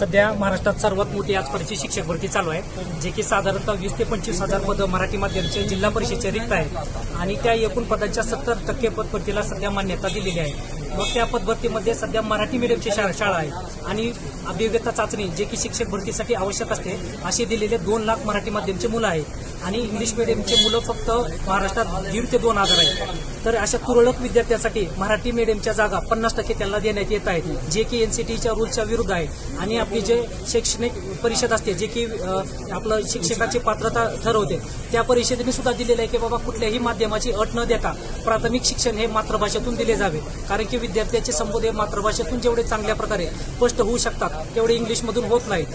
सध्या महाराष्ट्रात सर्वात मोठी आजपर्यंतची शिक्षक भरती चालू आहे जे की साधारणतः वीस ते पंचवीस हजार पदं मराठी माध्यमचे जिल्हा परिषदेचे रिक्त आहेत. आणि त्या एकूण पदांच्या सत्तर टक्के पदभरतीला सध्या मान्यता दिलेली आहे. मग त्या पदभरतीमध्ये सध्या मराठी मिडियमची शाळा शाळा आहे आणि अभियोग्यता चाचणी जे की शिक्षक भरतीसाठी आवश्यक असते असे दिलेले दोन लाख मराठी माध्यमचे मुलं आहेत. आणि इंग्लिश मिडियमचे मुलं फक्त महाराष्ट्रात दीड ते दोन हजार आहेत. तर अशा तुरळक विद्यार्थ्यांसाठी मराठी मिडियमच्या जागा पन्नास टक्के त्यांना देण्यात येत आहेत जे की एनसीटीच्या रूलच्या विरुद्ध आहे आणि आपली जे शैक्षणिक परिषद असते जे की आपलं शिक्षकाची पात्रता ठरवते त्या परिषदेने सुद्धा दिलेलं आहे की बाबा कुठल्याही माध्यमाची अट न देता प्राथमिक शिक्षण हे मातृभाषेतून दिले जावे. कारण की विद्यार्थ्याचे संबोध हे मातृभाषेतून जेवढे चांगल्या प्रकारे स्पष्ट होऊ शकतात तेवढे इंग्लिशमधून होत नाहीत.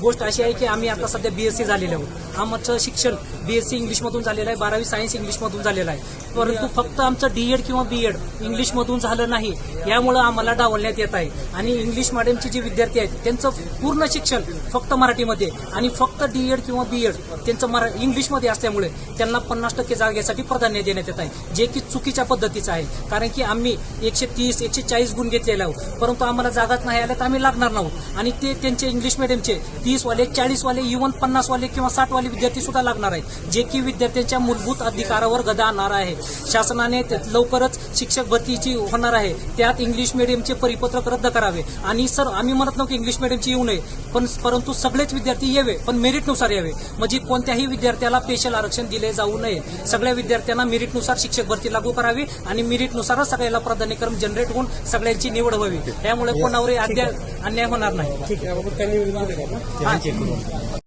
गोष्ट अशी आहे की आम्ही आता सध्या बीएससी झालेले आहोत. आमचं शिक्षण बीएससी इंग्लिशमधून झालेलं आहे बारावी सायन्स इंग्लिशमधून झालेलं आहे. परंतु फक्त आमचं डीएड किंवा बीएड इंग्लिशमधून झालं नाही यामुळं आम्हाला डावलण्यात येत आहे. आणि इंग्लिश मिडियमचे जे विद्यार्थी आहेत त्यांचं पूर्ण शिक्षण फक्त मराठीमध्ये आणि फक्त डीएड किंवा बीएड त्यांचं मरा इंग्लिशमध्ये असल्यामुळे त्यांना पन्नास टक्के जागेसाठी प्राधान्य देण्यात येत आहे जे की चुकीच्या पद्धतीचं आहे. कारण की आम्ही एकशे तीस एकशे चाळीस गुण घेतलेले आहोत परंतु आम्हाला जागाच नाही आल्या तर आम्ही लागणार नाहोत. आणि ते त्यांचे इंग्लिश मिडियमचे तीसवाले चाळीसवाले इव्हन पन्नासवाले किंवा साठवाले विद्यार्थी सुद्धा लागणार आहेत जे की विद्यार्थ्यांच्या मूलभूत अधिकारावर गदा आणणार आहे. शासनाने लवकरच शिक्षक भरतीची होणार आहे. त्यात इंग्लिश मिडियमचे परिपत्रक रद्द करावे. आणि सर आम्ही म्हणत नव्हतो इंग्लिश मिडियम मिडियमची येऊ नये. पण परंतु सगळेच विद्यार्थी यावे पण मेरिटनुसार यावे. म्हणजे कोणत्याही विद्यार्थ्याला स्पेशल आरक्षण दिले जाऊ नये. सगळ्या विद्यार्थ्यांना मेरिटनुसार शिक्षक भरती लागू करावी आणि मेरिटनुसारच सगळ्याला प्राधान्यक्रम जनरेट होऊन सगळ्यांची निवड व्हावी. त्यामुळे कोणावरही अन्याय अन्याय होणार नाही.